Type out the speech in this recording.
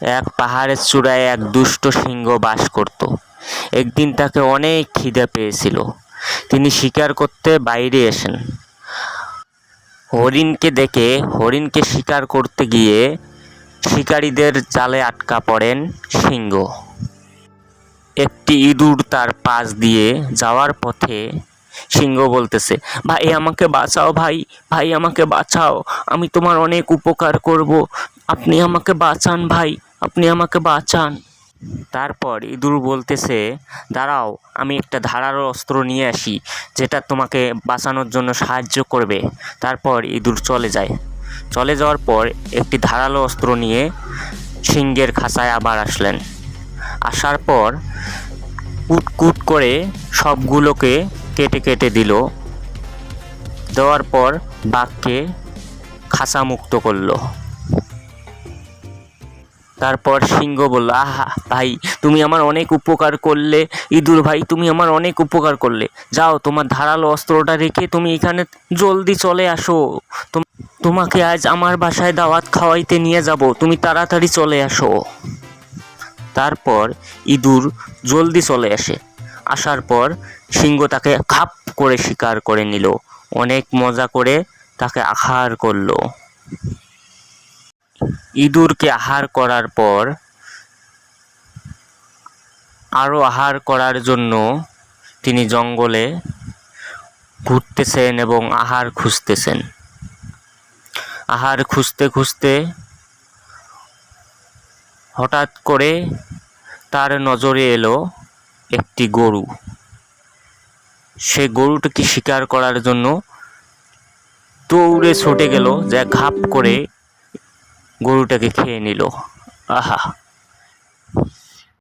এক পাহাড়ের চূড়ায় এক দুষ্ট সিংহ বাস করত। একদিন তাকে অনেক খিদে পেয়েছিল। তিনি শিকার করতে বাইরে এসেন। হরিণকে দেখে, হরিণকে শিকার করতে গিয়ে শিকারীদের জালে আটকা পড়েন সিংহ। একটি ইঁদুর তার পাশ দিয়ে যাওয়ার পথে সিংহ বলতেছে, ভাই, আমাকে বাঁচাও ভাই ভাই, আমাকে বাঁচাও। আমি তোমার অনেক উপকার করব। আপনি আমাকে বাঁচান ভাই, আপনি আমাকে বাঁচান। তারপর ইঁদুর বলতেছে, দাঁড়াও, আমি একটা ধারালো অস্ত্র নিয়ে আসি, যেটা তোমাকে বাঁচানোর জন্য সাহায্য করবে। তারপর ইঁদুর চলে যায়। চলে যাওয়ার পর একটি ধারালো অস্ত্র নিয়ে সিংহের খাঁচায় আবার আসলেন। আসার পর কুট কুট করে সবগুলোকে কেটে কেটে দিল। দেওয়ার পর বাঘকে খাঁচা মুক্ত করল। তারপর সিংহ বলল, আহা, ভাই, তুমি আমার অনেক উপকার করলে। ইঁদুর ভাই, তুমি আমার অনেক উপকার করলে। যাও, তোমার ধারালো অস্ত্রটা রেখে তুমি এখানে জলদি চলে আসো। তোম- তোমাকে আজ আমার বাসায় দাওয়াত খাওয়াইতে নিয়ে যাব। তুমি তাড়াতাড়ি চলে আসো। তারপর ইঁদুর জলদি চলে আসে। আসার পর সিংহ তাকে খাপ করে শিকার করে নিল। অনেক মজা করে তাকে আহার করল। ইঁদুরকে আহার করার পর আরও আহার করার জন্য তিনি জঙ্গলে ঘুরতেছেন এবং আহার খুঁজতেছেন। আহার খুঁজতে খুঁজতে হঠাৎ করে তার নজরে এলো একটি গরু। সে গরুটাকে শিকার করার জন্য দৌড়ে ছুটে গেল, যা ঘাপ করে গরুটাকে খেয়ে নিল। আহা।